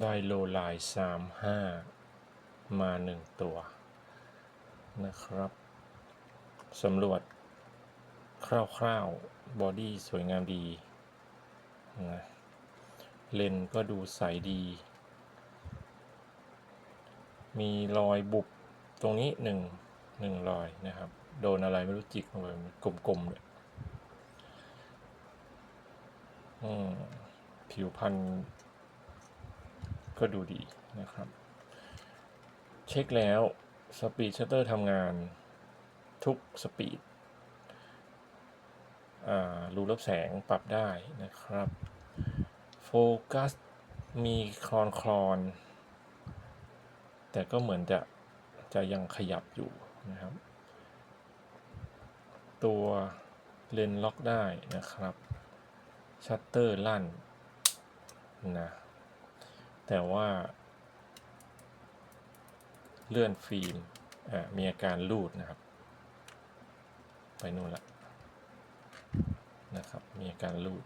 ได้โลไลน์สามห้ามาหนึ่งตัวนะครับสำรวจคร่าวๆ บอดี้สวยงามดีนะเลนก็ดูใสดี มีรอยบุบตรงนี้หนึ่งหนึ่งรอยนะครับ โดนอะไรไม่รู้จิกลงไปมันกลมๆเลยผิวพรรณ ก็ดูดีนะครับ เช็คแล้วสปีดชัตเตอร์ทำงานทุกสปีดรูรับแสงปรับได้นะครับโฟกัสมีคลอนคลอน แต่ก็เหมือนจะจะยังขยับอยู่นะครับ ตัวเลนส์ล็อกได้นะครับ ชัตเตอร์ลั่นนะ แต่ว่า เลื่อนฟิล์มมีอาการรูดนะครับ ไปนู่นละนะครับ มีอาการรูด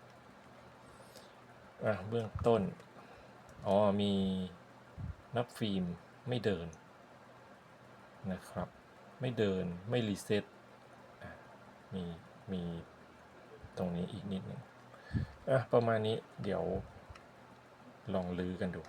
อะเบื้องต้น อ๋อ มีนับฟิล์มไม่เดินนะครับ ไม่เดินไม่รีเซ็ตมีมีตรงนี้อีกนิดหนึงอะประมาณนี้เดี๋ยว ลองลื้อกันดู